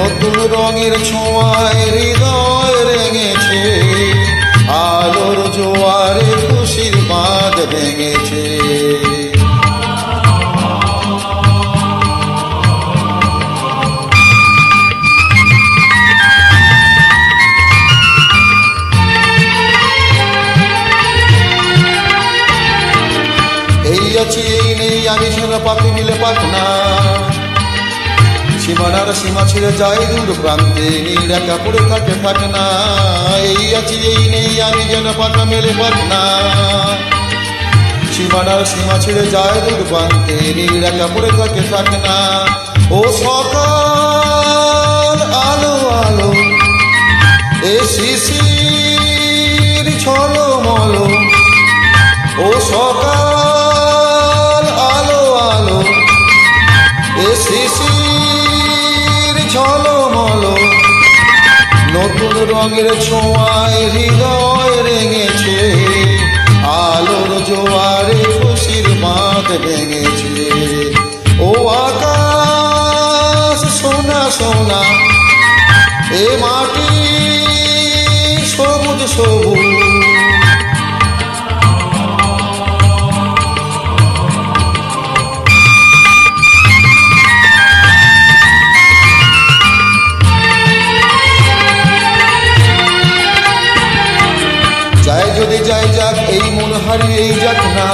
নতুন রঙের ছোঁয়ায় হৃদয় রেঙেছে আলোর জোয়ারে খুশির বাঁধ ভেঙেছে। এই আছি এই নেই আমি ছিল পাখি মিলে পাখ না সীমানার সীমা ছেড়ে যায় দূর প্রান্তে। একা পড়ে থাকে থাকে না এই আছি, এই নেই, আমি যেন পাখা মেলে পাখ না সীমানার সীমা ছেড়ে যায় দূর প্রান্তে। একা পড়ে থাকে না ও সকাল, আলো আলো। এ শিশির ছলো মলো ও সকাল নতুন রঙের ছোঁয়ায়, হৃদয় রেঙেছে। আলোর জোয়ারে খুশির মাত ভেঙেছে। ও আকাশ, সোনা সোনা, এ মাটি সবুজ সবুজ। যাক, এই মন হারিয়েই যাক না।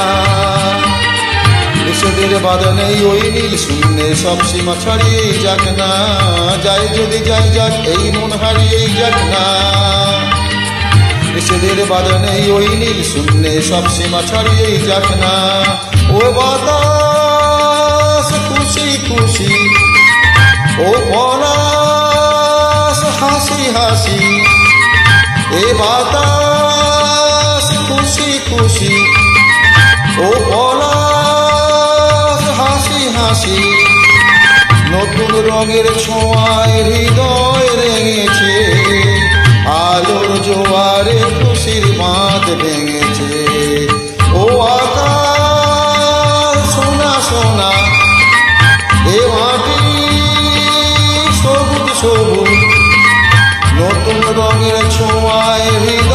এসেদের বাধা নেই ওই নীল শূন্যে সব সীমা ছাড়িয়েই যাক না। যায় যদি যাই যাক, এই মন হারিয়েই যাক না। এসেদের বাধা নেই ওই নীল শূন্যে সব সীমা ছাড়িয়েই যাক না। ও বাতাস, খুশি খুশি। ও পলাশ, হাসি হাসি। এ বাতাস খুশি। ও পলাশ হাসি হাসি, নতুন রঙের ছোঁয়ায় হৃদয় রেঙেছে আলোর জোয়ারে খুশির মাত ভেঙেছে। ও আকাশ, সোনা সোনা, এ মাটি সবুজ সবুজ, নতুন রঙের ছোঁয়ায় হৃদয়